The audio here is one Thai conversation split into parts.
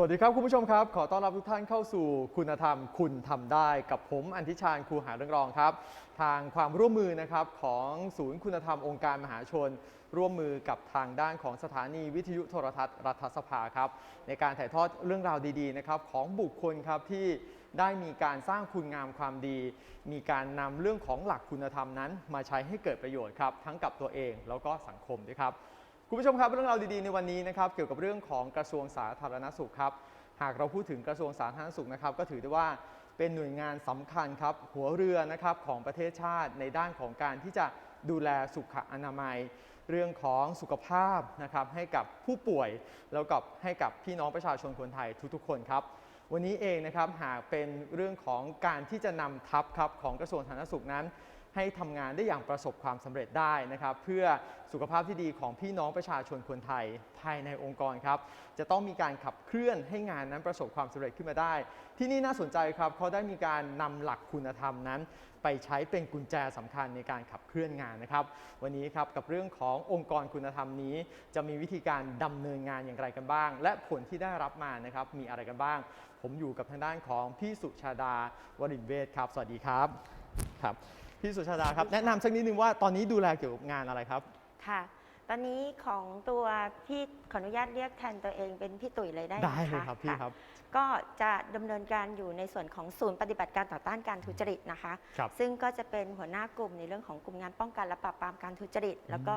สวัสดีครับ คุณผู้ชมครับ ขอต้อนรับทุกท่านเข้าสู่คุณธรรม คุณทำได้กับผมอันทิชาญครูหาเรื่องรองครับ ทางความร่วมมือนะครับของศูนย์คุณธรรมองค์การมหาชน ร่วมมือกับทางด้านของสถานีวิทยุโทรทัศน์รัฐสภาครับในการถ่ายทอดเรื่องราวดีๆนะครับของบุคคลครับที่ได้มีการสร้างคุณงามความดี มีการนำเรื่องของหลักคุณธรรมนั้น มาใช้ให้เกิดประโยชน์ครับทั้งกับตัวเองแล้วก็สังคมด้วยครับ คุณผู้ชมครับเรื่องราวดีๆในวันนี้นะครับเกี่ยวกับเรื่องของกระทรวงสาธารณสุขครับหากเราพูดถึงกระทรวงสาธารณสุขนะครับก็ถือได้ว่าเป็นหน่วยงานสำคัญครับหัวเรือนะครับของประเทศชาติในด้านของการที่จะดูแลสุขอนามัย เรื่องของสุขภาพนะครับให้กับผู้ป่วยแล้วกับให้กับพี่น้องประชาชนคนไทยทุกๆ คนครับ วันนี้เองนะครับหากเป็นเรื่องของการที่จะนำทัพครับของกระทรวงสาธารณสุขนั้น ให้ทำงานได้อย่างประสบความสำเร็จได้นะครับ เพื่อสุขภาพที่ดีของพี่น้องประชาชนคนไทยภายในองค์กรครับ จะต้องมีการขับเคลื่อนให้งานนั้นประสบความสำเร็จขึ้นมาได้ ที่นี่น่าสนใจครับเขาได้มีการนำหลักคุณธรรมนั้น ไปใช้เป็นกุญแจสำคัญในการขับเคลื่อนงานนะครับ วันนี้ครับกับเรื่องขององค์กรคุณธรรมนี้ จะมีวิธีการดำเนินงานอย่างไรกันบ้าง และผลที่ได้รับมานะครับมีอะไรกันบ้าง ผมอยู่กับทางด้านของพี่สุชาดาวรินเวชครับ สวัสดีครับครับ พี่สุชาดาครับ แนะนำสักนิดนึงว่าตอนนี้ดูแลเกี่ยวกับงานอะไรครับ ค่ะ ตอนนี้ของตัวพี่ขออนุญาตเรียกแทนตัวเองเป็นพี่ตุ๋ยเลยได้ไหมได้เลยะครับพี่ะครับ ก็จะดำเนินการอยู่ในส่วนของศูนย์ปฏิบัติการต่อต้านการทุจริตนะคะ ครับ ซึ่งก็จะเป็นหัวหน้ากลุ่มในเรื่องของกลุ่มงานป้องกันและปราบปรามการทุจริต แล้วก็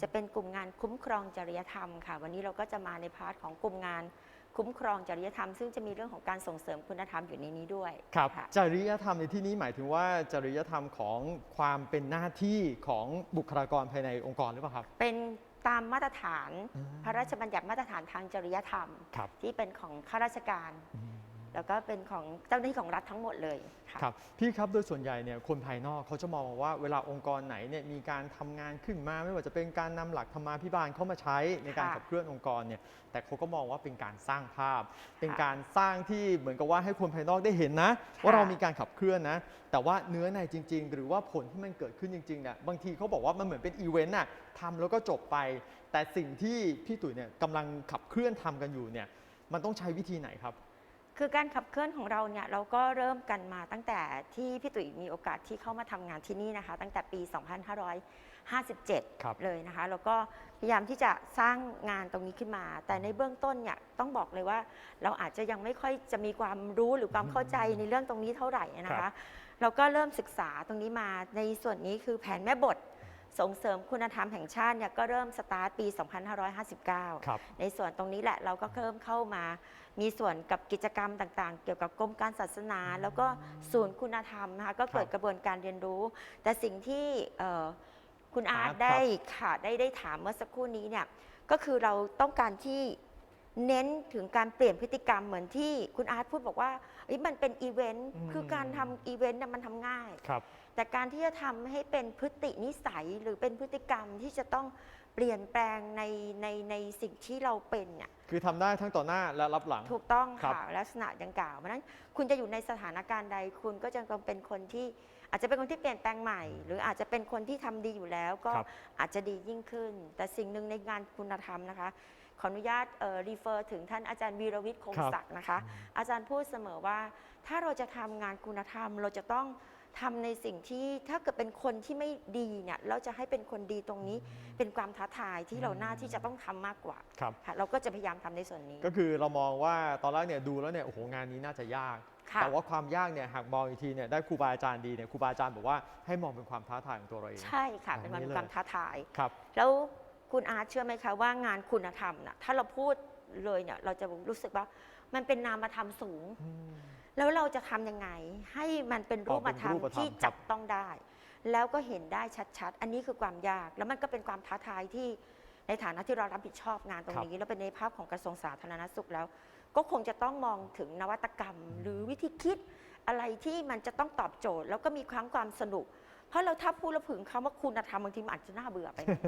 จะเป็นกลุ่มงานคุ้มครองจริยธรรมค่ะ วันนี้เราก็จะมาในพาร์ทของกลุ่มงาน คุ้มครองจริยธรรม ซึ่งจะมีเรื่องของการส่งเสริมคุณธรรมอยู่ในนี้ด้วยครับค่ะจริยธรรมในที่นี้หมายถึงว่าจริยธรรมของความเป็นหน้าที่ของบุคลากรภายในองค์กรหรือเปล่าครับ เป็นตามมาตรฐานอืมพระราชบัญญัติมาตรฐานทางจริยธรรม ครับที่เป็นของข้าราชการ แล้วก็เป็นของเจ้าหน้าที่ของรัฐทั้งหมดเลยค่ะ ครับพี่ครับโดยส่วนใหญ่เนี่ยคนภายนอกเขาจะมองว่าเวลาองค์กรไหนเนี่ยมีการทำงานขึ้นมาไม่ว่าจะเป็นการนำหลักธรรมาภิบาลเข้ามาใช้ในการค่ะขับเคลื่อนองค์กรเนี่ยแต่เขาก็มองว่าเป็นการสร้างภาพ เป็นค่ะการสร้างที่เหมือนกับว่าให้คนภายนอกได้เห็นนะ ว่าเรามีการขับเคลื่อนนะ แต่ว่าเนื้อในจริง ๆ หรือว่าผลที่มันเกิดขึ้นจริงๆเนี่ยบางทีเขาบอกว่ามันเหมือนเป็นอีเวนต์น่ะทำแล้วก็จบไป แต่สิ่งที่พี่ตุ๋ยเนี่ยกำลังขับเคลื่อนทำกันอยู่เนี่ยมันต้องใช้วิธีไหนครับ คือการขับเคลื่อนของเราเนี่ยเราก็เริ่มกันมาตั้งแต่ที่พี่ตุ๋ยมีโอกาสที่เข้ามาทำงานที่นี่นะคะ ตั้งแต่ปี2557ครับเลยนะคะ แล้วก็พยายามที่จะสร้างงานตรงนี้ขึ้นมา แต่ในเบื้องต้นเนี่ยต้องบอกเลยว่า เราอาจจะยังไม่ค่อยจะมีความรู้หรือความเข้าใจในเรื่องตรงนี้เท่าไหร่นะครัคะ บ เราก็เริ่มศึกษาตรงนี้มาในส่วนนี้คือแผนแม่บทส่งเสริมคุณธรรมแห่งชาติเนี่ยก็เริ่มสตาร์ทปี 2559 ครับ ในส่วนตรงนี้แหละเราก็เริ่มเข้ามา มีส่วนกับกิจกรรมต่างๆ เกี่ยวกับกรมการศาสนา แล้วก็ศูนย์คุณธรรมนะคะก็เกิดครับกระบวนการเรียนรู้ แต่สิ่งที่เอ่อคุณอาร์ตอาร์ตครับได้ค่ะได้ได้ถามเมื่อสักครู่นี้เนี่ยก็คือเราต้องการที่เน้นถึงการเปลี่ยนพฤติกรรมเหมือนที่คุณอาร์ตพูดบอกว่าเอ้ยมันเป็นอีเวนต์อืมคือการทำอีเวนต์เนี่ยมันทำง่ายครับแต่การที่จะทำให้เป็นพฤตินิสัยหรือเป็นพฤติกรรมที่จะต้อง เปลี่ยนแปลงในในในสิ่งที่เราเป็นเนี่ยคือทำได้ทั้งต่อหน้าและรับหลัง ถูกต้องครับค่ะลักษณะดังกล่าวเพราะฉะนั้นคุณจะอยู่ในสถานการณ์ใด คุณก็จะต้องเป็นคนที่อาจจะเป็นคนที่เปลี่ยนแปลงใหม่ หรืออาจจะเป็นคนที่ทำดีอยู่แล้วก็ครับ อาจจะดียิ่งขึ้น แต่สิ่งหนึ่งในงานคุณธรรมนะคะ ขออนุญาตเอ่อรีเฟอร์ถึงท่านอาจารย์วีรวิทย์คงศักดิ์นะคะ อาจารย์พูดเสมอว่า ถ้าเราจะทำงานคุณธรรม เราจะต้อง ทำในสิ่งที่ถ้าเกิดเป็นคนที่ไม่ดีเนี่ยเราจะให้เป็นคนดีตรงนี้เป็นความท้าทายที่เราหน้าที่จะต้องทำมากกว่าครับค่ะเราก็จะพยายามทำในส่วนนี้ ก็คือเรามองว่าตอนแรกเนี่ยดูแล้วเนี่ยโอ้โหงานนี้น่าจะยาก ค่ะแต่ว่าความยากเนี่ยหากมองอีกทีเนี่ยได้ครูบาอาจารย์ดีเนี่ยครูบาอาจารย์บอกว่าให้มองเป็นความท้าทายของตัวเราเอง ใช่ค่ะอัเป็นนนี้ความเลยความท้าทาย ครับ แล้วคุณอาร์ตเชื่อไหมคะว่างานคุณธรรมน่ะถ้าเราพูดเลยเนี่ยเราจะรู้สึกว่ามันเป็นนามธรรมสูง แล้วเราจะทำยังไง ให้มันเป็นรูปธรรมรูปธรรมที่ครับจับต้องได้ แล้วก็เห็นได้ชัดๆ อันนี้คือความยาก แล้วมันก็เป็นความท้าทายที่ในฐานะที่เรารับผิดชอบงานตรงนี้ แล้วเป็นในภาพของกระทรวงสาธารณสุขแล้ว ก็คงจะต้องมองถึงนวัตกรรม หรือวิธีคิดอะไรที่มันจะต้องตอบโจทย์ แล้วก็มีความความสนุก เพราะเราถ้าพูดแล้วผึงคำว่าคุณธรรมบางทีมันอาจจะน่าเบื่อไปนะ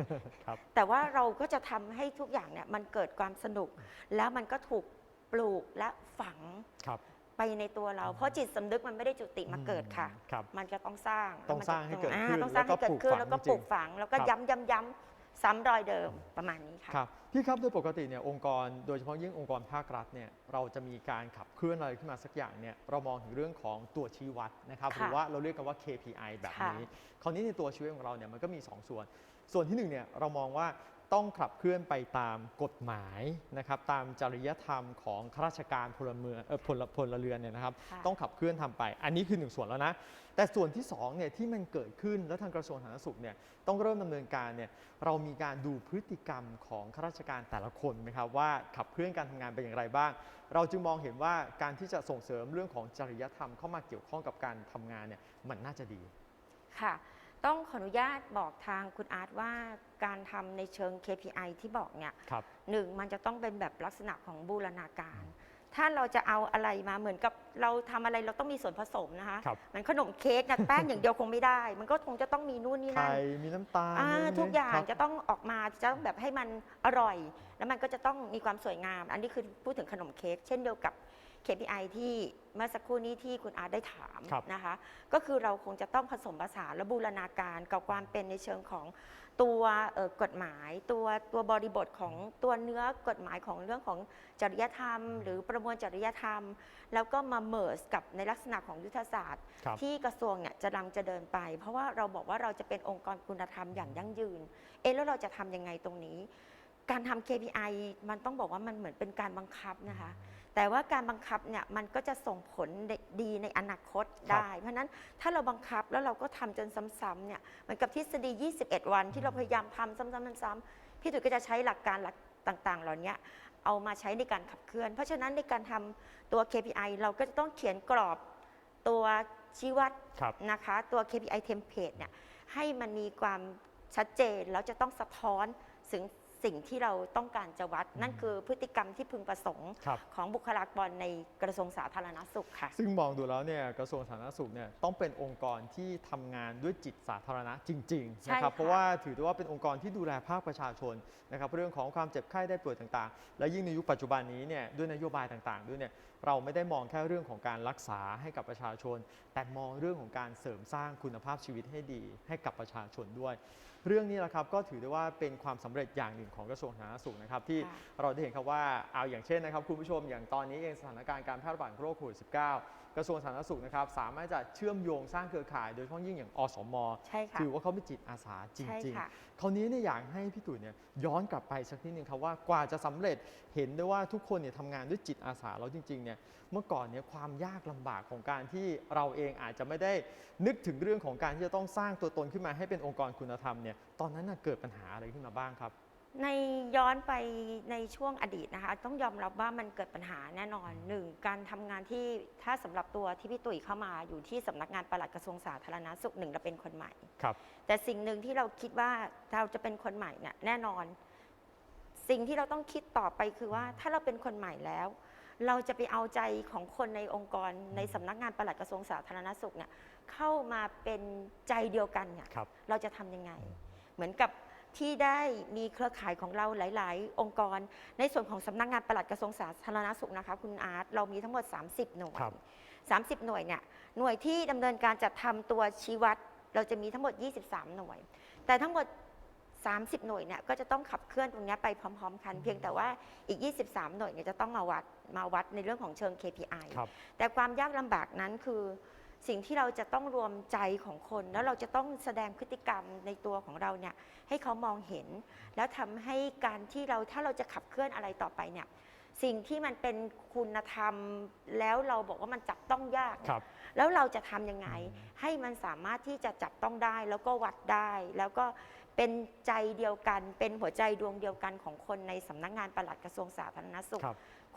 ครับแต่ว่าเราก็จะทำให้ทุกอย่างเนี่ยมันเกิดความสนุก แล้วมันก็ถูกปลูกและฝังครับ ไปในตัวเรา เพราะจิตสำนึกมันไม่ได้จุติมาเกิดค่ะ ครับมันจะต้องสร้างต้องสร้างให้เกิดอ่ขึ้นต้องสร้างให้เกิดขึ้น แล้แล้ววก็ก็ปปลูลูกกฝัฝังงแล้วก็ครับ ย้ำย้ำย้ำซ้ำรอยเดิมประมาณนี้ค่ะ ครับพี่ครับโดยปกติเนี่ยองค์กรโดยเฉพาะยิ่งองค์กรภาครัฐเนี่ยเราจะมีการขับเคลื่อนอะไรขึ้นมาสักอย่างเนี่ยเรามองถึงเรื่องของตัวชี้วัดนะครับค่ะหรือว่าเราเรียกกันว่า KPI แบบค่ะนี้ คราวนี้ในตัวชีวิตของเราเนี่ยมันก็มี 2 ส่วน ส่วนที่หนึ่งเนี่ยเรามองว่า ต้องขับเคลื่อนไปตามกฎหมายนะครับตามจริยธรรมของข้าราชการพลเมืองเออพลพลเรือนเนี่ยนะครับค่ะ ต้องขับเคลื่อนทำไป อันนี้คือหนึ่งส่วนแล้วนะ แต่ส่วนที่2เนี่ยที่มันเกิดขึ้นแล้วทางกระทรวงสาธารณสุขเนี่ยต้องเริ่มดำเนินการเนี่ยเรามีการดูพฤติกรรมของข้าราชการแต่ละคนไหมครับว่าขับเคลื่อนการทำงานเป็นอย่างไรบ้าง เราจึงมองเห็นว่าการที่จะส่งเสริมเรื่องของจริยธรรมเข้ามาเกี่ยวข้องกับการทำงานเนี่ยมันน่าจะดี ค่ะ ต้องขออนุญาตบอกทางคุณอาร์ตว่าการทำในเชิง KPI ที่บอกเนี่ยครับ หนึ่งมันจะต้องเป็นแบบลักษณะของบูรณาการ ถ้าเราจะเอาอะไรมาเหมือนกับเราทำอะไรเราต้องมีส่วนผสมนะคะครับ เหมันขนมเค้กนะแป้งอย่างเดียวคงไม่ได้ มันก็คงจะต้องมีนู่นนี่นั่ไข่น มีน้ำตาลอ่ามีทุกอย่างครับ จะต้องออกมาจะต้องแบบให้มันอร่อย แล้วมันก็จะต้องมีความสวยงาม อันนี้คือพูดถึงขนมเค้กเช่นเดียวกับ KPI ที่เมื่อสักครู่นี้ที่คุณอาร์ตได้ถามครับนะคะ ก็คือเราคงจะต้องผสมผสานและบูรณาการกับความเป็นในเชิงของตัวเอ่อกฎหมาย ตัวตัวบริบทของตัวเนื้อกฎหมายของเรื่องของจริยธรรม หรือประมวลจริยธรรม แล้วก็มาเมิร์สกับในลักษณะของยุทธศาสตร์ครับที่กระทรวงเนี่ยจะนำจะเดินไป เพราะว่าเราบอกว่าเราจะเป็นองค์กรคุณธรรมอย่างยั่งยืน เอ๊ะแล้วเราจะทำยังไงตรงนี้ การทำ KPI มันต้องบอกว่ามันเหมือนเป็นการบังคับนะคะ แต่ว่าการบังคับเนี่ยมันก็จะส่งผลดีในอนาคตได้ เพราะฉะนั้นถ้าเราบังคับแล้วเราก็ทำจนซ้ำๆเนี่ยเหมือนกับทฤษฎี 21 วัน ที่เราพยายามทำซ้ำๆๆๆพี่ตุ๋ยก็จะใช้หลักการหลักต่าง ๆ เหล่านี้เอามาใช้ในการขับเคลื่อน เพราะฉะนั้นในการทำตัว KPI เราก็จะต้องเขียนกรอบตัวชี้วัดครับนะคะตัว KPI template เนี่ยให้มันมีความชัดเจนแล้วจะต้องสะท้อนถึง สิ่งที่เราต้องการจะวัด นั่นคือพฤติกรรมที่พึงประสงค์ ครับ ของบุคลากรในกระทรวงสาธารณสุขค่ะ ซึ่งมองดูแล้วเนี่ยกระทรวงสาธารณสุขเนี่ยต้องเป็นองค์กรที่ทำงานด้วยจิตสาธารณะจริงๆใช่นะครับค่ะ เพราะว่าถือได้ว่าเป็นองค์กรที่ดูแลภาคประชาชนนะครับเรื่องของความเจ็บไข้ได้ป่วยต่างๆ และยิ่งในยุคปัจจุบันนี้เนี่ยด้วยนโยบายต่างๆ ด้วยเนี่ย เราไม่ได้มองแค่เรื่องของการรักษาให้กับประชาชน แต่มองเรื่องของการเสริมสร้างคุณภาพชีวิตให้ดี ให้กับประชาชนด้วย เรื่องนี้แหละครับก็ถือได้ว่าเป็นความสำเร็จอย่างหนึ่งของกระทรวงสาธารณสุขนะครับที่ค่ะเราได้เห็นครับว่าเอาอย่างเช่นนะครับคุณผู้ชมอย่างตอนนี้เองสถานการณ์การแพร่ระบาดของโรคโควิด -19 กระทรวงสาธารณสุขนะครับสามารถจะเชื่อมโยงสร้างเครือข่าย โดยเฉพาะยิ่งอย่างอสมใช่ค่ะถือว่าเขาเป็นจิตอาสาจใช่ริงค่ะๆคราวนี้เนี่ยอยากให้พี่ตุ๋ยเนี่ยย้อนกลับไปสักนิดนึงครับว่ากว่าจะสำเร็จเห็นได้ว่าทุกคนเนี่ยทำงานด้วยจิตอาสาแล้วจริงๆเนี่ยเมื่อก่อนเนี่ยความยากลำบากของการที่เราเองอาจจะไม่ได้นึกถึงเรื่องของการที่จะต้องสร้างตัวตนขึ้นมาให้เป็นองค์กรคุณธรรมเนี่ยตอนนั้นน่ะเกิดปัญหาอะไรขึ้นมาบ้างครับ ในย้อนไปในช่วงอดีตนะคะ ต้องยอมรับว่ามันเกิดปัญหาแน่นอนหนึ่งการทำงานที่ถ้าสำหรับตัวที่พี่ตุ๋ยเข้ามาอยู่ที่สำนักงานปลัดกระทรวงสาธารณสุขหนึ่งเราเป็นคนใหม่ ครับ แต่สิ่งหนึ่งที่เราคิดว่าเราจะเป็นคนใหม่เนี่ยแน่นอน สิ่งที่เราต้องคิดต่อไปคือว่าถ้าเราเป็นคนใหม่แล้ว เราจะไปเอาใจของคนในองค์กรในสำนักงานปลัดกระทรวงสาธารณสุขเนี่ยเข้ามาเป็นใจเดียวกันเนี่ย ครับ เราจะทำยังไง เหมือนกับ ที่ได้มีเครือข่ายของเราหลาย ๆ องค์กร ในส่วนของสำนักงานปลัดกระทรวงสาธารณสุขนะคะคุณอาร์ตเรามีทั้งหมด 30 หน่วย ครับ 30 หน่วยเนี่ยหน่วยที่ดำเนินการจัดทำตัวชี้วัด เราจะมีทั้งหมด 23 หน่วย แต่ทั้งหมด 30 หน่วยเนี่ยก็จะต้องขับเคลื่อนตรงเนี้ยไปพร้อม ๆ กัน เพียงแต่ว่าอีก 23 หน่วยเนี่ยจะต้องมาวัดมาวัดในเรื่องของเชิง KPI ครับ แต่ความยากลำบากนั้นคือ สิ่งที่เราจะต้องรวมใจของคน แล้วเราจะต้องแสดงพฤติกรรมในตัวของเราเนี่ยให้เขามองเห็น แล้วทำให้การที่เราถ้าเราจะขับเคลื่อนอะไรต่อไปเนี่ยสิ่งที่มันเป็นคุณธรรมแล้วเราบอกว่ามันจับต้องยากเนี่ยครับแล้วเราจะทำยังไง ให้มันสามารถที่จะจับต้องได้แล้วก็วัดได้ แล้วก็เป็นใจเดียวกัน เป็นหัวใจดวงเดียวกันของคนในสำนักงานปลัดกระทรวงสาธารณสุข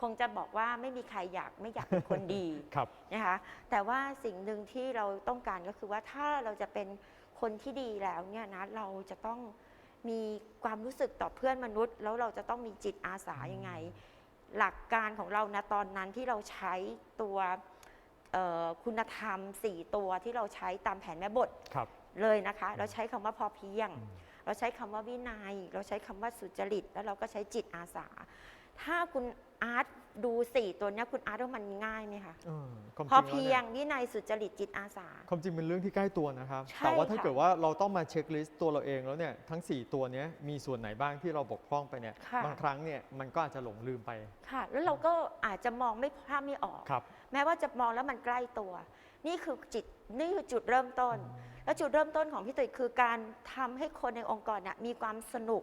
ครับคงจะบอกว่าไม่มีใครอยากไม่อยากเป็นคนดีครับ นะคะแต่ว่าสิ่งหนึ่งที่เราต้องการก็คือว่าถ้าเราจะเป็นคนที่ดีแล้วเนี่ยนะเราจะต้องมีความรู้สึกต่อเพื่อนมนุษย์ แล้วเราจะต้องมีจิตอาสายังไง หลักการของเรานะตอนนั้นที่เราใช้ตัวเอ่อคุณธรรม 4 ตัวที่เราใช้ตามแผนแม่บทครับเลยนะคะ เราใช้คำว่าพอเพียงอืมเราใช้คำว่าวินัย เราใช้คำว่าสุจริต แล้วเราก็ใช้จิตอาสา ถ้าคุณอาร์ตดู4ตัวเนี้ยคุณอาร์ตว่ามันง่ายไหมคะเออความจพอริงแล้วเพีนี่ยงวินัยสุจริตจิตอาสา ความจริงเป็นเรื่องที่ใกล้ตัวนะครับ ใช่แต่ว่าถ้าค่ะ เกิดว่าเราต้องมาเช็คลิสต์ตัวเราเองแล้วเนี่ยทั้ง 4 ตัวเนี้ยมีส่วนไหนบ้างที่เราบกพร่องไปเนี่ยค่ะ บางครั้งเนี่ยมันก็อาจจะหลงลืมไปค่ะ แล้วเราก็อาจจะมองไม่ภาพไม่ออก ครับ แม้ว่าจะมองแล้วมันใกล้ตัว นี่คือจิตนี่คือจุดเริ่มต้น แล้วจุดเริ่มต้นของพี่ตุ๋ยคือการทำให้คนในองค์กรเนี่ยมีความสนุก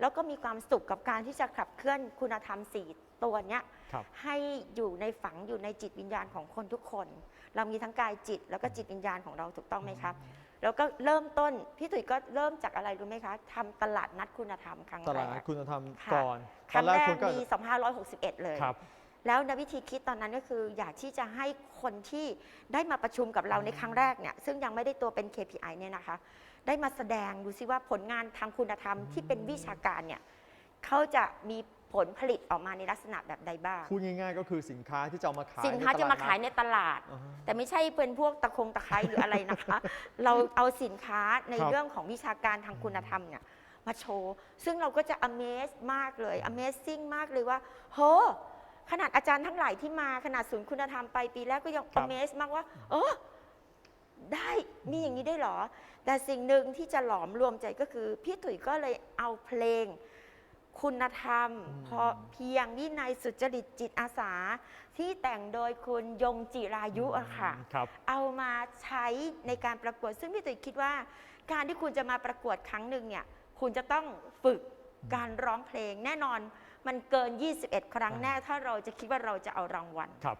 แล้วก็มีความสุขกับการที่จะขับเคลื่อนคุณธรรมสี่ตัวเนี้ยครับให้อยู่ในฝังอยู่ในจิตวิญญาณของคนทุกคน เรามีทั้งกายจิตแล้วก็จิตวิญญาณของเราถูกต้องไหมครับ แล้วก็เริ่มต้นพี่ตุ๋ยก็เริ่มจากอะไรรู้ไหมคะทำตลาดนัดคุณธรรมครั้งตแรลาดนัดกคุณธรรมค่ะ ก่อนครั้งแรกคุณก็มี 2561 เลย ครับ แล้วในวิธีคิดตอนนั้นก็คือ อยากที่จะให้คนที่ได้มาประชุมกับเราในครั้งแรกเนี่ยซึ่งยังไม่ได้ตัวเป็น KPI เนี่ยนะคะ ได้มาแสดงดูซิว่าผลงานทางคุณธรรมที่เป็นวิชาการเนี่ยเขาจะมีผลผลิตออกมาในลักษณะแบบใดบ้าง พูดง่ายๆ ก็คือสินค้าที่จะเอามาขายสินค้าจะมาขายในในตลาดตลาดนัดอ่าฮะแต่ไม่ใช่เป็นพวกตะคงตะไคร้หรืออะไรนะคะ เราเอาสินค้าในครับเรื่องของวิชาการทางคุณธรรมเนี่ยมาโชว์ ซึ่งเราก็จะ amaze มากเลย amazing มากเลยว่าโห ขนาดอาจารย์ทั้งหลายที่มาขนาดศูนย์คุณธรรมไปปีแรกก็ยังครับ amaze มากว่า เออได้มีอย่างนี้ได้เหรอ แต่สิ่งหนึ่งที่จะหลอมรวมใจก็คือ พี่ตุ๋ยก็เลยเอาเพลง คุณธรรมพอเพียงวินัยสุจริตจิตอาสา ที่แต่งโดยคุณยงจิรายุอะค่ะ ครับ เอามาใช้ในการประกวด ซึ่งพี่ตุ๋ยคิดว่า การที่คุณจะมาประกวดครั้งหนึ่งเนี่ย คุณจะต้องฝึกการร้องเพลงแน่นอน มันเกิน 21 ครั้งแน่ถ้าเราจะคิดว่าเราจะเอารางวัลครับ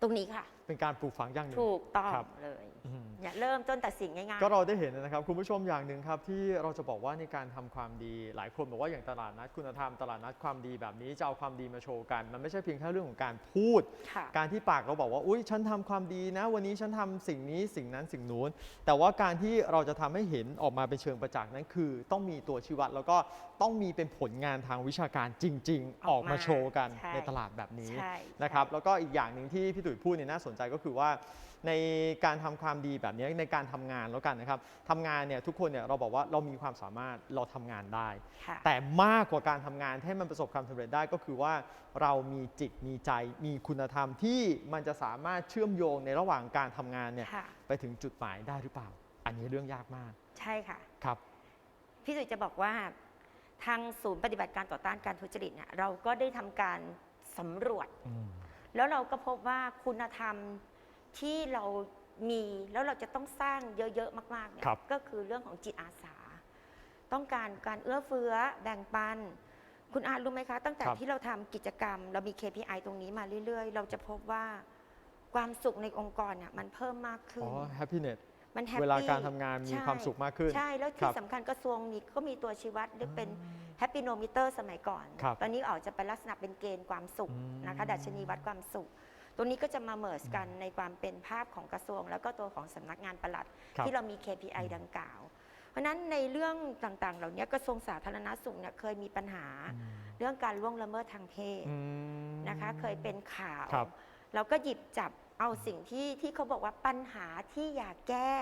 ตรงนี้ค่ะ เป็นการปลูกฝังอย่างหนึ่ง ถูกต้องครับเลยอืม เนี่ยเริ่มต้นแต่สิ่งง่ายก็เราได้เห็นนะครับคุณผู้ชมอย่างหนึ่งครับ ที่เราจะบอกว่าในการทำความดีหลายคนบอกว่าอย่างตลาดนัดคุณธรรมตลาดนัดความดีแบบนี้จะเอาความดีมาโชว์กัน มันไม่ใช่เพียงแค่เรื่องของการพูด ๆค่ะ การที่ปากเราบอกว่า อุ้ยฉันทำความดีนะ วันนี้ฉันทำสิ่งนี้สิ่งนั้นสิ่งนู้น แต่ว่าการที่เราจะทำให้เห็นออกมาเป็นเชิงประจักษ์นั้นคือ ต้องมีตัวชี้วัดแล้วก็ต้องมีเป็นผลงานทางวิชาการจริง ๆ ออออกกมามาโชว์กันใช่ ในตลาดแบบนี้ใช่นะครับ แล้วก็อีกอย่างหนึ่งที่พี่ตุ๋ยพูดเนี่ยน่าสนใจก็คือว่าในการทำความดีแบบนี้ในการทำงานแล้วกันนะครับทำงานเนี่ยทุกคนเนี่ยเราบอกว่าเรามีความสามารถเราทำงานได้ค่ะแต่มากกว่าการทำงานให้มันประสบความสำเร็จได้ก็คือว่าเรามีจิตมีใจมีคุณธรรมที่มันจะสามารถเชื่อมโยงในระหว่างการทำงานเนี่ยค่ะไปถึงจุดหมายได้หรือเปล่า อันนี้เรื่องยากมาก ใช่ค่ะครับพี่สุยจะบอกว่าทางศูนย์ปฏิบัติการต่อต้านการทุจริตเนี่ยเราก็ได้ทำการสำรวจ แล้วเราก็พบว่าคุณธรรมที่เรามีแล้วเราจะต้องสร้างเยอะๆมากๆเนี่ยครับ ก็คือเรื่องของจิตอาสา ต้องการการเอื้อเฟื้อแบ่งปัน คุณอารู้ไหมคะ ตั้งแต่ครับ ที่เราทำกิจกรรม เรามี KPI ตรงนี้มาเรื่อย ๆ เราจะพบว่าความสุขในองค์กรเนี่ยมันเพิ่มมากขึ้อ๋น อ happiness มันแฮปปี้เวลาการทำงานมีใช่ความสุขมากขึ้นใช่ แล้วครัที่บสำคัญกระทรวงนี้ก็มีตัวชี้วัดเรียกเป็น แฮปปี้โนมิเตอร์สมัยก่อน ครับตอนนี้ออกจะเป็นลักษณะเป็นเกณฑ์ความสุขอืม นะคะ ดัชนีวัดความสุข ตัวนี้ก็จะมาเมิร์สกันในความเป็นภาพของกระทรวง แล้วก็ตัวของสำนักงานปลัด ครับ ที่เรามี KPI ดังกล่าว เพราะฉะนั้นในเรื่องต่างๆ เหล่านี้กระทรวงสาธารณสุขเนี่ยเคยมีปัญหาอืมเรื่องการล่วงละเมิดทางเพศอืม นะคะเคยเป็นข่าว ครับ เราก็หยิบจับเอาสิ่งที่ที่เขาบอกว่าปัญหาที่อยากแก้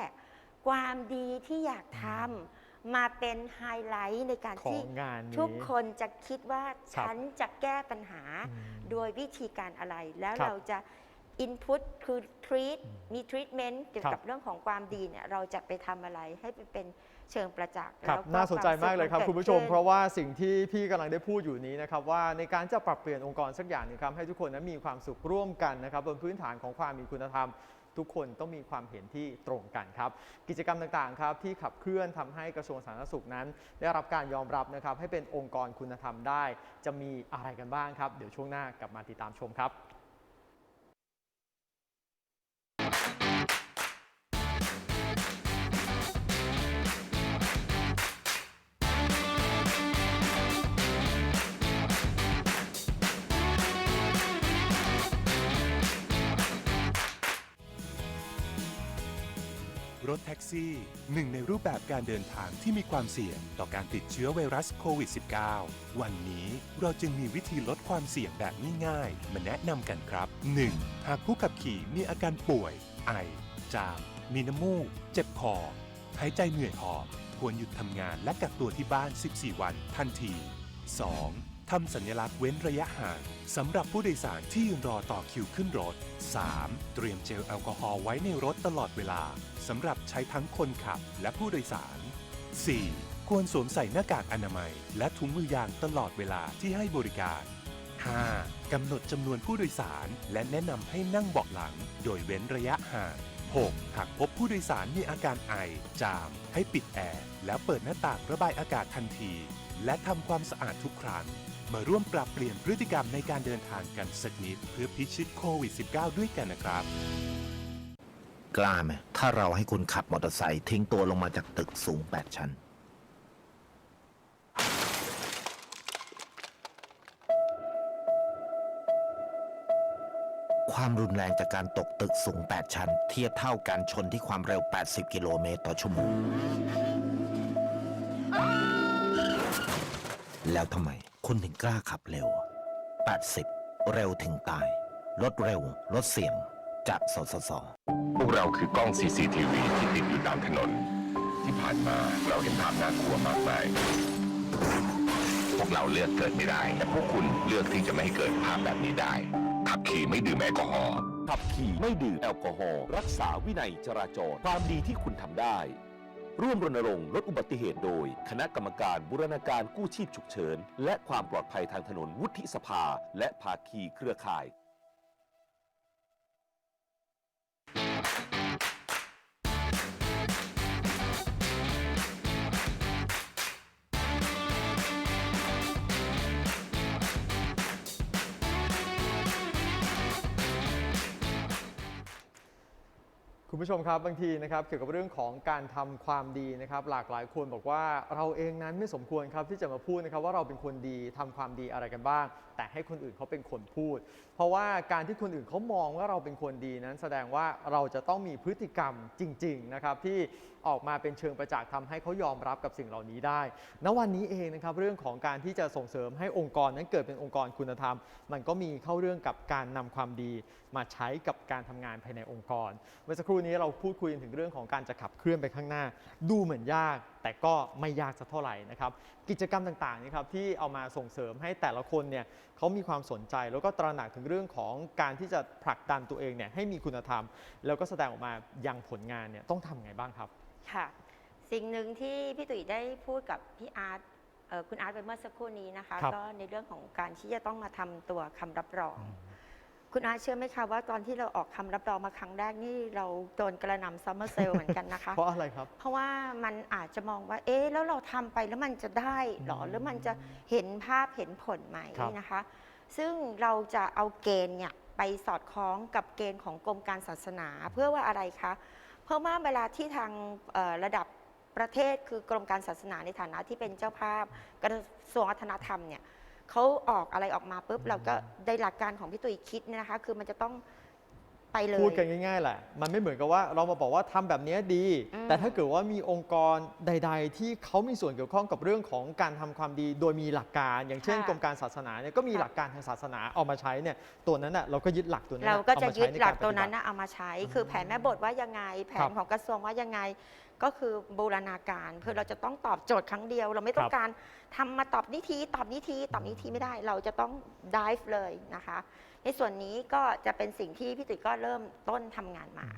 ความดีที่อยากทำ มาเป็นไฮไลท์ในการขอที่งงานนี้ ทุกคนจะคิดว่าครับฉันจะแก้ปัญหา อืม โดยวิธีการอะไร แล้วครับเราจะอินพุตคือ treat อืมมี treatment เกี่ยวครับกับเรื่องของความดีเนี่ยเราจะไปทำอะไรให้ไปเป็นเชิงประจักษ์ครับแล้วก็น่าสนใจวมากเลยครับสุขนคุณผู้ชมกิดเพราะว่าสิ่งที่พี่กำลังได้พูดอยู่นี้นะครับว่าในการจะปรับเปลี่ยนองค์กรสักอย่างหนึงครับให้ทุกคนนั้นมีความสุขร่วมกันนะครับบนพื้นฐานของความมีคุณธรรม ทุกคนต้องมีความเห็นที่ตรงกันครับ กิจกรรมต่างๆครับที่ขับเคลื่อนทำให้กระทรวงสาธารณสุขนั้น ได้รับการยอมรับนะครับให้เป็นองค์กรคุณธรรมได้ จะมีอะไรกันบ้างครับ เดี๋ยวช่วงหน้ากลับมาติดตามชมครับ รถแท็กซี่ หนึ่งในรูปแบบการเดินทางที่มีความเสี่ยงต่อการติดเชื้อไวรัสโควิด -19 วันนี้เราจึงมีวิธีลดความเสี่ยงแบบง่ายๆ มาแนะนำกันครับ 1. หากผู้ขับขี่มีอาการป่วย ไอ จาม มีน้ำมูก เจ็บคอ หายใจเหนื่อยหอบ ควรหยุดทำงานและกักตัวที่บ้าน 14 วันทันที 2. ทำสัญลักษณ์เว้นระยะห่างสำหรับผู้โดยสารที่ยืนรอต่อคิวขึ้นรถ 3. เตรียมเจลแอลกอฮอล์ไว้ในรถตลอดเวลาสำหรับใช้ทั้งคนขับและผู้โดยสาร 4. ควรสวมใส่หน้ากากอนามัย และถุงมือยางตลอดเวลาที่ให้บริการ 5. กำหนดจำนวนผู้โดยสาร และแนะนำให้นั่งเบาะหลัง โดยเว้นระยะห่าง 6. หากพบผู้โดยสารมีอาการไอ จาม ให้ปิดแอร์ แล้วเปิดหน้าต่างระบายอากาศทันที และทำความสะอาดทุกครั้ง มาร่วมปรับเปลี่ยนพฤติกรรมในการเดินทางกันสักนิดเพื่อพิชิตโควิด -19 ด้วยกันนะครับ กล้าไหมถ้าเราให้คุณขับมอเตอร์ไซค์ทิ้งตัวลงมาจากตึกสูง 8 ชั้น ความรุนแรงจากการตกตึกสูง 8 ชั้น เทียบเท่าการชนที่ความเร็ว 80 กิโลเมตรต่อชั่วโมง แล้วทำไม คุณถึงกล้าขับเร็ว 80 เร็วถึงตาย ลดเร็ว ลดเสี่ยง จากสสส พวกเราคือกล้อง CCTV ที่ติดอยู่ตามถนน ที่ผ่านมาเราเห็นภาพน่ากลัวมากมาย พวกเราเลือกเกิดไม่ได้ แต่พวกคุณเลือกที่จะไม่ให้เกิดภาพแบบนี้ได้ ขับขี่ไม่ดื่มแอลกอฮอล์ ขับขี่ไม่ดื่มแอลกอฮอล์รักษาวินัยจราจร ความดีที่คุณทำได้ ร่วมรณรงค์ลดอุบัติเหตุโดย คณะกรรมการบูรณาการกู้ชีพฉุกเฉิน และความปลอดภัยทางถนนวุฒิสภา และภาคีเครือข่าย คุณผู้ชมครับบางทีนะครับเกี่ยวกับเรื่องของการทำความดีนะครับ หลากหลายคนบอกว่าเราเองนั้นไม่สมควรครับที่จะมาพูดนะครับว่าเราเป็นคนดีทำความดีอะไรกันบ้าง แต่ให้คนอื่นเขาเป็นคนพูด เพราะว่าการที่คนอื่นเขามองว่าเราเป็นคนดีนั้น แสดงว่าเราจะต้องมีพฤติกรรมจริง ๆ นะครับ ที่ออกมาเป็นเชิงประจักษ์ทำให้เขายอมรับกับสิ่งเหล่านี้ได้ณวันนี้เองนะครับเรื่องของการที่จะส่งเสริมให้องค์กรนั้นเกิดเป็นองค์กรคุณธรรม มันก็มีเข้าเรื่องกับการนำความดี มาใช้กับการทำงานภายในองค์กร เมื่อสักครู่นี้เราพูดคุยกันถึงเรื่องของการจะขับเคลื่อนไปข้างหน้า ดูเหมือนยาก แต่ก็ไม่ยากสักเท่าไหร่นะครับ กิจกรรมต่างๆนะครับที่เอามาส่งเสริมให้แต่ละคนเนี่ยเขามีความสนใจแล้วก็ตระหนักถึงเรื่องของการที่จะผลักดันตัวเองเนี่ยให้มีคุณธรรม แล้วก็แสดงออกมายังผลงานเนี่ยต้องทำไงบ้างครับ ค่ะ สิ่งหนึ่งที่พี่ตุ๋ยได้พูดกับพี่อาร์ตเอ่อคุณอาร์ตไปเมื่อสักครู่นี้นะคะ ครับ ก็ในเรื่องของการที่จะต้องมาทำตัวคำรับรอง คุณอาร์ตเชื่อไหมคะว่าตอนที่เราออกคำรับรองมาครั้งแรกนี่เราโดนกระหน่ำซัมเมอร์เซลเหมือนกันนะคะ เพราะอะไรครับ เพราะว่ามันอาจจะมองว่า เอ๊ะ แล้วเราทำไปแล้วมันจะได้เหรอ อืมหรือมันจะเห็นภาพเห็นผลไหมครับ นะคะ ซึ่งเราจะเอาเกณฑ์เนี่ยไปสอดคล้องกับเกณฑ์ของกรมการศาสนาเพื่อว่าอะไรคะ เพื่อว่าเวลาที่ทางเอ่อระดับประเทศคือกรมการศาสนาในฐานะที่เป็นเจ้าภาพกระทรวงวัฒนธรรมเนี่ย เขาออกอะไรออกมาปุ๊บเราก็ได้หลักการของพี่ตุ้ยคิดเนี่ยนะคะ คือมันจะต้องไปเลย พูดกันง่ายๆแหละ มันไม่เหมือนกับว่าเรามาบอกว่าทำแบบนี้ดี อืม แต่ถ้าเกิดว่ามีองค์กรใด ๆ ที่เขามีส่วนเกี่ยวข้องกับเรื่องของการทำความดี โดยมีหลักการ อย่างเช่นค่ะกรมการศาสนาเนี่ยก็มีค่ะหลักการทางศาสนาเอามาใช้เนี่ยตัวนั้นน่ะเราก็ยึดหลักตัวนั้นเราน่ก็จะเอามายึใช้ดในหลักากรตัวนั้นปฏิบัตินะเอามาใช้อืมคือแผนแม่บทว่ายังไง แผครันบของกระทรวงว่ายังไง ก็คือบูรณาการเพื่อเราจะต้องตอบโจทย์ครั้งเดียว เราไม่ต้อครังบการทำมาตอบนิทีตอบนิทีตอบนิทีไม่ได้ เราจะต้อง dive เลยนะคะ ในส่วนนี้ก็จะเป็นสิ่งที่พี่ตุ๋ยก็เริ่มต้นทำงานมา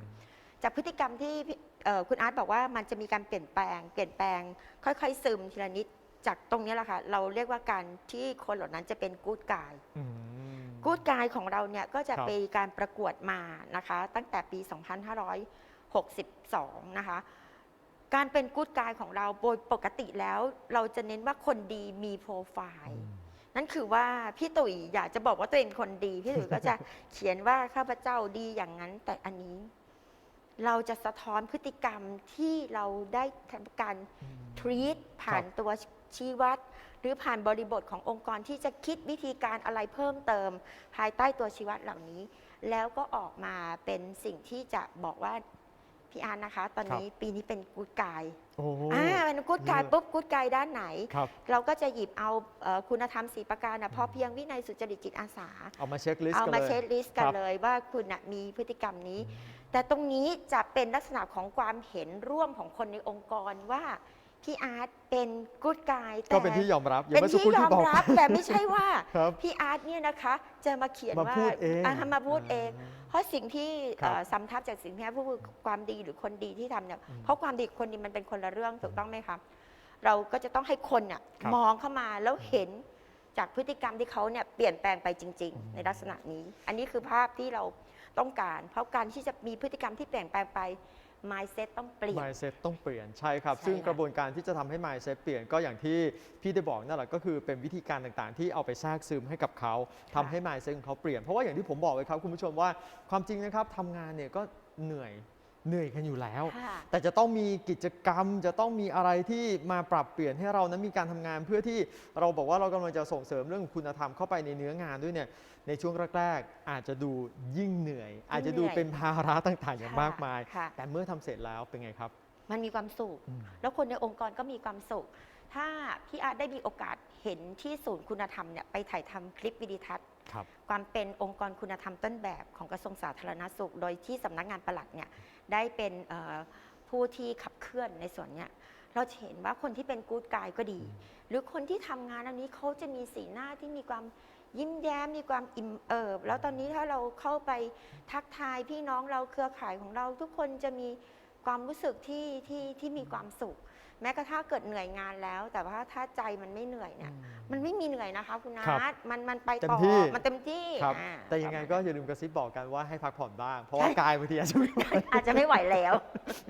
จากพฤติกรรมที่พี่เอ่อคุณอาร์ตบอกว่ามันจะมีการเปลี่ยนแปลง เปลี่ยนแปลง ค่อยๆ ซึมทีละนิดจากตรงนี้แหละค่ะเราเรียกว่าการที่คนเหล่านั้นจะเป็นกู๊ดกายอืมกู๊ดกายของเราเนี่ยก็จะครับเป็นการประกวดมานะคะ ตั้งแต่ปี 2562 นะคะ การเป็นกู๊ดกายของเราโดยปกติแล้ว เราจะเน้นว่าคนดีมีโปรไฟล์นั่นคือว่าพี่ตุ๋ยอยากจะบอกว่าตัวเองคนดี พี่ตุ๋ยก็จะเขียนว่าข้าพเจ้าดีอย่างนั้น แต่อันนี้ เราจะสะท้อนพฤติกรรมที่เราได้ทำการทรีตผ่านตัวชี้วัด หรือผ่านบริบทขององค์กรที่จะคิดวิธีการอะไรเพิ่มเติม ภายใต้ตัวชี้วัดเหล่านี้ แล้วก็ออกมาเป็นสิ่งที่จะบอกว่า พี่อาร์ตนะคะ ตอนนี้ปีนี้เป็นกู๊ดกายโอ้โห อ่าเป็นกู๊ดกายเยอะปุ๊บกู๊ดกายด้านไหน ครับ เราก็จะหยิบเอาเอ่อคุณธรรมสีประการนะพอเพียงวินัยสุจริตจิตอาสา เอามาเช็คลิสต์เอากันมาเลยเช็คลิสต์กันครับ เลยว่าคุณน่ะมีพฤติกรรมนี้ แต่ตรงนี้จะเป็นลักษณะของความเห็นร่วมของคนในองค์กรว่าพี่อาร์ตเป็นกู๊ดกายแต่ ก็เป็นที่ยอมรับเป็นมื่อสักที่ครู่ยอมบอก รับแต่ไม่ใช่ว่า ครับพี่อาร์ตเนี่ยนะคะ จะมาเขียนมาว่าพูดเองะมาพูดเอง เพราะสิ่งที่ครับเอ่อซ้ำทับจากสิ่งที่พูดคือความดีหรือคนดีที่ทำเนี่ยอืมเพราะความดีกับคนดีมันเป็นคนละเรื่องถูกต้องไหมครับ เราก็จะต้องให้คนเนี่ยครับ มองเข้ามาแล้วเห็นจากพฤติกรรมที่เขาเนี่ยเปลี่ยนแปลงไปจริงอืมๆในลักษณะนี้ อันนี้คือภาพที่เราต้องการ เพราะการที่จะมีพฤติกรรมที่เปลี่ยนแปลงไป mindset ต้องเปลี่ยน mindset ต้องเปลี่ยนใช่ครับ ใช่ซึ่งค่ะกระบวนการที่จะทำให้ mindset เปลี่ยนก็อย่างที่พี่ได้บอกนั่นแหละก็คือเป็นวิธีการต่างๆ ที่เอาไปแทรกซึมให้กับเขาทำให้ mindset ของเขาเปลี่ยนเพราะว่าอย่างที่ผมบอกไว้ครับคุณผู้ชมว่าความจริงนะครับทำงานเนี่ยก็เหนื่อย เหนื่อยกันอยู่แล้วค่ะแต่จะต้องมีกิจกรรม จะต้องมีอะไรที่มาปรับเปลี่ยนให้เรานั้นมีการทำงาน เพื่อที่เราบอกว่าเรากำลังจะส่งเสริมเรื่องคุณธรรมเข้าไปในเนื้องานด้วยเนี่ยในช่วงแรกๆอาจจะดูยิ่งเหนื่อย อาจจะดูเป็นภาระต่างๆอย่างมากมายค่ะแต่เมื่อทำเสร็จแล้วเป็นไงครับ มันมีความสุขอืมแล้วคนในองค์กรก็มีความสุข ถ้าพี่อาร์ตได้มีโอกาส เห็นที่ศูนย์คุณธรรมเนี่ยไปถ่ายทำคลิปวิดีทัศน์ครับความเป็นองค์กรคุณธรรมต้นแบบของกระทรวงสาธารณสุข โดยที่สำนักงานปลัดเนี่ยได้เป็นเอ่อผู้ที่ขับเคลื่อนในส่วนเนี้ยเราจะเห็นว่าคนที่เป็นกู๊ดกายก็ดี หรือคนที่ทำงานอันนี้เขาจะมีสีหน้าที่มีความยิ้มแย้มมีความอิ่มเอิบ แล้วตอนนี้ถ้าเราเข้าไปทักทายพี่น้องเราเครือข่ายของเราทุกคนจะมีความรู้สึกที่ที่ที่มีความสุข แม้กระทั่งเกิดเหนื่อยงานแล้ว แต่ว่าถ้าใจมันไม่เหนื่อยเนี่ย มันไม่มีเหนื่อยนะคะคุณนัครับทมันมันไปเต็มต่อที่มันเต็มที่ครับอ่าแต่ยังไงประก็มาณอย่าลืมกระซิบบอกกันว่าให้พักผ่อนบ้าง เพราะว่ากายบางทีอาจจะไม่ไหวอาจจะไม่ไหวแล้ว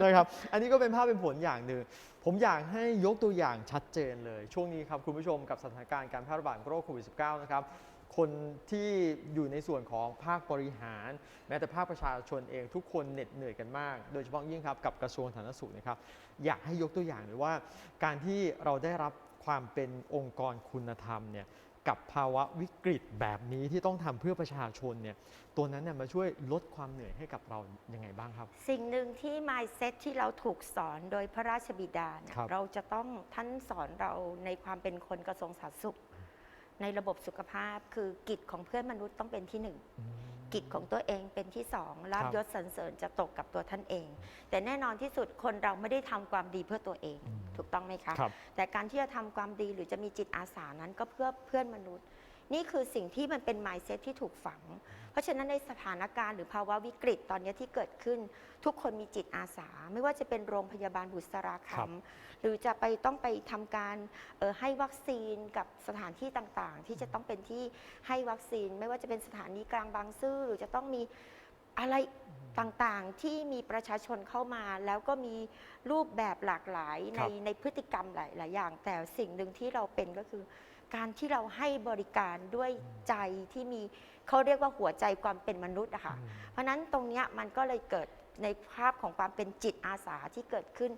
นะครับ อันนี้ก็เป็นภาพเป็นผลอย่างหนึ่งผมอยากให้ยกตัวอย่างชัดเจนเลย ช่วงนี้ครับคุณผู้ชมกับสถานการณ์การแพร่ระบาดของโรคโควิด -19 นะครับ คนที่อยู่ในส่วนของภาคบริหาร แม้แต่ภาคประชาชนเองทุกคนเหน็ดเหนื่อยกันมาก โดยเฉพาะยิ่งครับกับกระทรวงสาธารณสุขนะครับอยากให้ยกตัวอย่างเลยว่า การที่เราได้รับความเป็นองค์กรคุณธรรมเนี่ยกับภาวะวิกฤตแบบนี้ที่ต้องทำเพื่อประชาชนเนี่ยตัวนั้นเนี่ยมาช่วยลดความเหนื่อยให้กับเรายังไงบ้างครับ สิ่งหนึ่งที่ mindset ที่เราถูกสอนโดยพระราชบิดาเนี่ยครับเราจะต้องท่านสอนเราในความเป็นคนกระทรวงสาธารณสุข ในระบบสุขภาพคือกิจของเพื่อนมนุษย์ต้องเป็นที่หนึ่งกิจของตัวเองเป็นที่สองลาบครับยศสรรเสริญจะตกกับตัวท่านเอง แต่แน่นอนที่สุดคนเราไม่ได้ทำความดีเพื่อตัวเองอืมถูกต้องไหมคะครับแต่การที่จะทำความดีหรือจะมีจิตอาสานั้นก็เพื่อเพื่อนมนุษย์ นี่คือสิ่งที่มันเป็น mindset ที่ถูกฝังเพ ราะฉะนั้นในสถานการณ์หรือภาวะวิกฤตตอนนี้ที่เกิดขึ้น ทุกคนมีจิตอาสา ไม่ว่าจะเป็นโรงพยาบาลบุษราคครับำหรือจะไปต้องไปทำการเอ่อให้วัคซีนกับสถานที่ต่างๆ ที่จะต้องเป็นที่ให้วัคซีน ไม่ว่าจะเป็นสถานีกลางบางซื่อหรือจะต้องมีอะไรต่างๆที่มีประชาชนเข้ามา แล้วก็มีรูปแบบหลากหลายคในรับในพฤติกรรมหลาย ๆ อย่าง แต่สิ่งหนึ่งที่เราเป็นก็คือ การที่เราให้บริการด้วยใจที่มี เขาเรียกว่าหัวใจความเป็นมนุษย์อะค่ะ เพราะฉะนั้นตรงเนี้ยมันก็เลยเกิดในภาพของความเป็นจิตอาสาที่เกิดขึ้น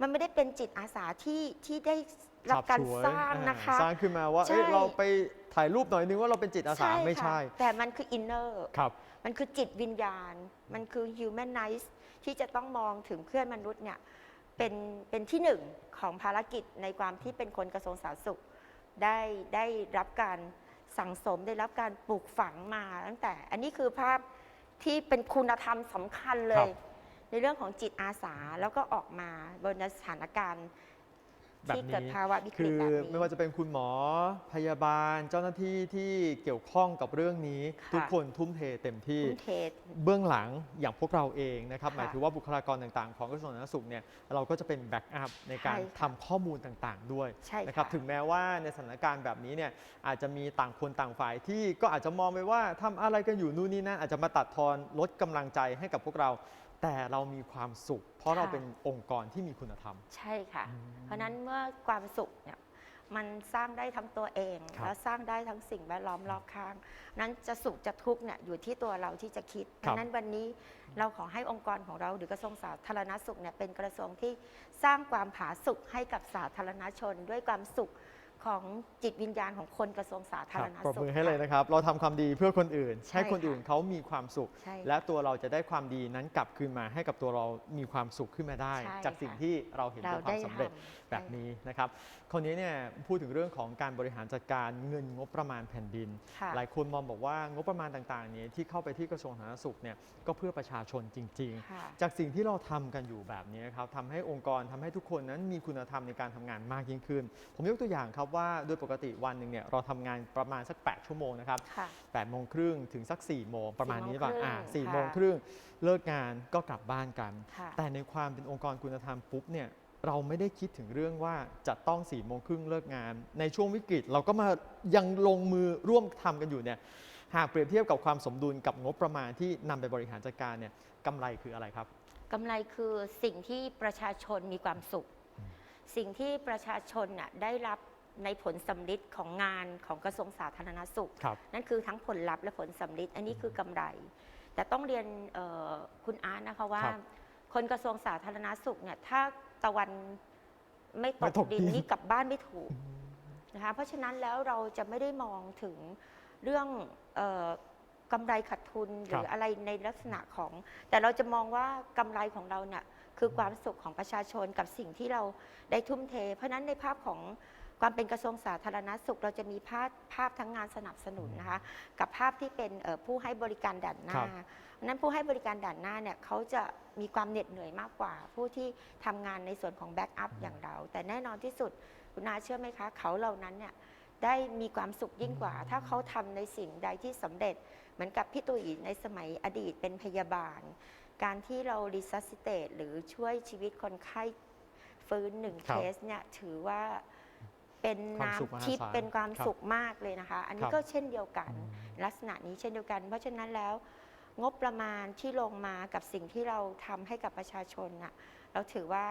มันไม่ได้เป็นจิตอาสาที่ที่ได้รับการฉบฉวยสร้างนะคะอ่าสร้างขึ้นมาว่าใช่เอ้ยเราไปถ่ายรูปหน่อยนึงว่าเราเป็นจิตอาสาไม่ใช่ค่ะแต่มันคืออินเนอร์ครับมันคือจิตวิญญาณ มันคือ humanize ที่จะต้องมองถึงเพื่อนมนุษย์เนี่ยเป็นเป็นที่หนึ่งของภารกิจในความที่เป็นคนกระทรวงสาธารณสุขได้ได้รับการ สั่งสมได้รับการปลูกฝังมาตั้งแต่ อันนี้คือภาพที่เป็นคุณธรรมสำคัญเลครัย บ ในเรื่องของจิตอาสาแล้วก็ออกมาบนสถานการณ์ แบบที่นี้เกิดภาวะวิกคืฤตอแบบนี้ ไม่ว่าจะเป็นคุณหมอพยาบาลเจ้าหน้าที่ที่เกี่ยวข้องกับเรื่องนี้ ค่ะ ทุกคนทุ่มเทเต็มที่ ทุ่มเท เบื้องหลังอย่างพวกเราเองนะครับค่ะหมายถึงว่าบุคลากรต่างๆ ของกระทรวงสาธารณสุขเนี่ยเราก็จะเป็นแบ็กอัพในการใช่ค่ะ ทำข้อมูลต่างๆ ด้วยใช่นะครับค่ะถึงแม้ว่าในสถานการณ์แบบนี้เนี่ยอาจจะมีต่างคนต่างฝ่ายที่ก็อาจจะมองไปว่าทำอะไรกันอยู่นู่นนี่นั่นอาจจะมาตัดทอนลดกำลังใจให้กับพวกเรา แต่เรามีความสุข เพราะเราเป็นองค์กรที่มีคุณธรรม ใช่ค่ะ เพราะฉะนั้นเมื่อความสุขเนี่ยมันสร้างได้ทั้งตัวเองครับแล้วสร้างได้ทั้งสิ่งแวดล้อมรอบข้าง นั้นจะสุขจะทุกข์เนี่ยอยู่ที่ตัวเราที่จะคิดครับดังนั้นวันนี้เราขอให้องค์กรของเราหรือกระทรวงสาธารณสุขเนี่ยเป็นกระทรวงที่สร้างความผาสุกให้กับสาธารณชน ด้วยความสุข ของจิตวิญญาณของคนกระทรวงสาธารณปรบสุขมือให้เลยค่ะนะครับ เราทำความดีเพื่อคนอื่นใช่ให้คนค่ะอื่นเขามีความสุขใช่ค่ะและตัวเราจะได้ความดีนั้นกลับคืนมาให้กับตัวเรามีความสุขขึ้นมาได้ใช่จากสิ่งค่ะที่เราเห็นเราเป็นความได้สำเร็จทำแบบนี้นะครับคนนี้เนี่ยพูดถึงเรื่องของการบริหารจัดการเงินงบประมาณแผ่นดินค่ะหลายคนมองบอกว่างบประมาณต่างๆนี้ที่เข้าไปที่กระทรวงสาธารณสุขเนี่ยก็เพื่อประชาชนจริงๆค่ะจากสิ่งที่เราทำกันอยู่แบบนี้ครับทำให้องค์กรทำให้ทุกคนนั้นมีคุณธรรมในการทำงานมากยิ่งขึ้น ผมยกตัวอย่างครับว่าโดยปกติวันหนึ่งเนี่ยเราทำงานประมาณสัก 8 ชั่วโมงนะครับค่ะ8โมงครึ่งถึงสัก4โมงประมาณนี้ป่ะ4อ่า4 4โมงครึ่งเลิกงานก็กลับบ้านกัน ค่ะ แต่ในความเป็นองค์กรคุณธรรมปุ๊บเนี่ยเราไม่ได้คิดถึงเรื่องว่าจะต้อง4ี่โมงครึ่งเลิกงาน ในช่วงวิกฤตเราก็มายังลงมือร่วมทำกันอยู่เนี่ยหากเปรียบเทียบกับความสมดุลกับงบประมาณที่นำไปบริหารจัดการเนี่ยกำไรคืออะไรครับ กำไรคือสิ่งที่ประชาชนมีความสุข สิ่งที่ประชาชนน่ะได้รับ ในผลสำลิดของงานของกระทรวงสาธารณสุขครับนั่นคือทั้งผลลัพธ์และผลสำลิดอันนี้คือกำไร แต่ต้องเรียนเอ่อคุณอาร์ตนะคะว่าครับคนกระทรวงสาธารณสุขเนี่ยถ้าตะวันไม่ตไม่กตกดินดินนี่กลับบ้านไม่ถูกนะคะเพราะฉะนั้นแล้วเราจะไม่ได้มองถึงเรื่องเอ่อกำไรขาดทุนหรืออะไรในลักษณะของ แต่เราจะมองว่ากำไรของเราเนี่ยคือความสุขของประชาชนกับสิ่งที่เราได้ทุ่มเท เพราะฉะนั้นในภาพของ ความเป็นกระทรวงสาธารณสุข เราจะมีภาพภาพทั้งงานสนับสนุนนะคะ กับภาพที่เป็นเอ่อผู้ให้บริการด่านหน้าครับนั้นผู้ให้บริการด่านหน้าเนี่ยเขาจะมีความเหน็ดเหนื่อยมากกว่า ผู้ที่ทำงานในส่วนของแบ็กอัพอย่างเรา แต่แน่นอนที่สุดคุณนาเชื่อไหมคะ เขาเหล่านั้นเนี่ยได้มีความสุขยิ่งกว่า ถ้าเขาทำในสิ่งใดที่สำเร็จ เหมือนกับพี่ตุ๋ยในสมัยอดีตเป็นพยาบาล การที่เรารีซัสซิเตตหรือช่วยชีวิตคนไข้ฟื้นหนึ่งคเครับสเนี่ยถือว่า เป็นความสุขมหาน้ำทิพย์ศาลเป็นความครับสุขมากเลยนะคะ อันนี้ครับก็เช่นเดียวกันลักษณะนี้เช่นเดียวกัน เพราะฉะนั้นแล้วงบประมาณที่ลงมากับสิ่งที่เราทำให้กับประชาชนน่ะเราถือว่า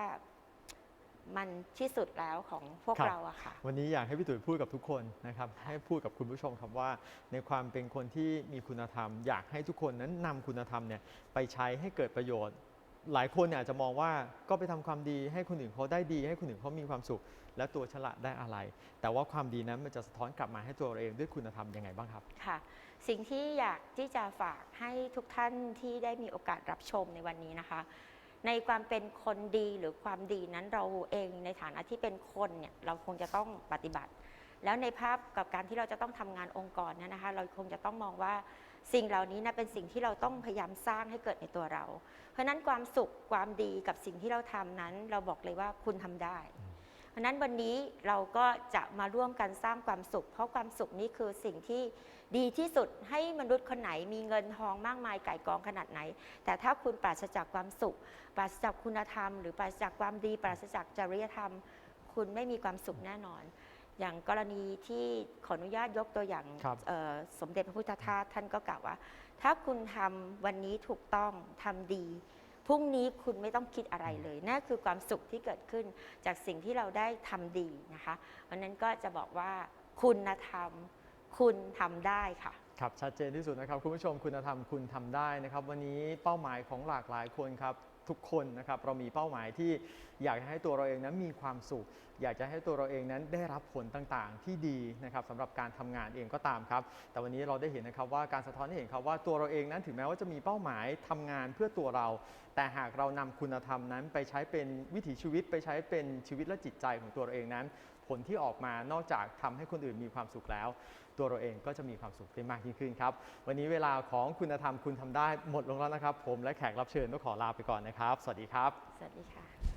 มันที่สุดแล้วของพวกครับ เราอะค่ะ วันนี้อยากให้พี่ตุ๋ยพูดกับทุกคนนะครับ ให้พูดกับคุณผู้ชมครับว่า ในความเป็นคนที่มีคุณธรรม อยากให้ทุกคนนั้นนำคุณธรรมเนี่ยไปใช้ให้เกิดประโยชน์ หลายคนเนี่ยอาจจะมองว่าก็ไปทำความดีให้คนอื่นเขาได้ดี ให้คนอื่นเขามีความสุข และตัวฉละได้อะไร แต่ว่าความดีนั้นมันจะสะท้อนกลับมาให้ตัวเราเองด้วยคุณธรรมยังไงบ้างครับค่ะ สิ่งที่อยากที่จะฝากให้ทุกท่านที่ได้มีโอกาสรับชมในวันนี้นะคะ ในความเป็นคนดีหรือความดีนั้นเราเองในฐานะที่เป็นคนเนี่ยเราคงจะต้องปฏิบัติ แล้วในภาพกับการที่เราจะต้องทำงานองค์กรเนยนะคะ เราคงจะต้องมองว่า สิ่งเหล่านี้นะเป็นสิ่งที่เราต้องพยายามสร้างให้เกิดในตัวเรา เพราะฉะนั้นความสุขความดีกับสิ่งที่เราทำนั้น เราบอกเลยว่าคุณทำได้ เพราะฉะนั้นวันนี้เราก็จะมาร่วมกันสร้างความสุข เพราะความสุขนี้คือสิ่งที่ดีที่สุดให้มนุษย์คนไหนมีเงินทองมากมายไก่กองขนาดไหน แต่ถ้าคุณปราศจากความสุข ปราศจากคุณธรรม หรือปราศจากความดี ปราศจากจริยธรรม คุณไม่มีความสุขแน่นอน อย่างกรณีที่ขออนุญาตยกตัวอย่างครับเอ่อสมเด็จพระพุทธทาสท่านก็กล่าวว่า ถ้าคุณทำวันนี้ถูกต้องทำดีพรุ่งนี้คุณไม่ต้องคิดอะไรเลยนั่นคือความสุขที่เกิดขึ้นจากสิ่งที่เราได้ทำดีนะคะวันนั้นก็จะบอกว่าคุณธรรมคุณทำได้ค่ะครับชัดเจนที่สุดนะครับคุณผู้ชมคุณธรรมคุณทำได้นะครับ วันนี้เป้าหมายของหลากหลายคนครับ ทุกคนนะครับเรามีเป้าหมายที่อยากจะให้ตัวเราเองนั้นมีความสุข อยากจะให้ตัวเราเองนั้นได้รับผลต่างๆ ที่ดีนะครับสำหรับการทำงานเองก็ตามครับ แต่วันนี้เราได้เห็นนะครับว่าการสะท้อนให้เห็นครับว่าตัวเราเองนั้นถึงแม้ว่าจะมีเป้าหมายทำงานเพื่อตัวเรา แต่หากเรานำคุณธรรมนั้นไปใช้เป็นวิถีชีวิตไปใช้เป็นชีวิตและจิตใจของตัวเราเองนั้น ผลที่ออกมานอกจากทำให้คนอื่นมีความสุขแล้ว ตัวเราเองก็จะมีความสุขได้มากยิ่งขึ้นครับ วันนี้เวลาของคุณธรรมคุณทำได้หมดลงแล้วนะครับ ผมและแขกรับเชิญต้องขอลาไปก่อนนะครับ สวัสดีครับ สวัสดีค่ะ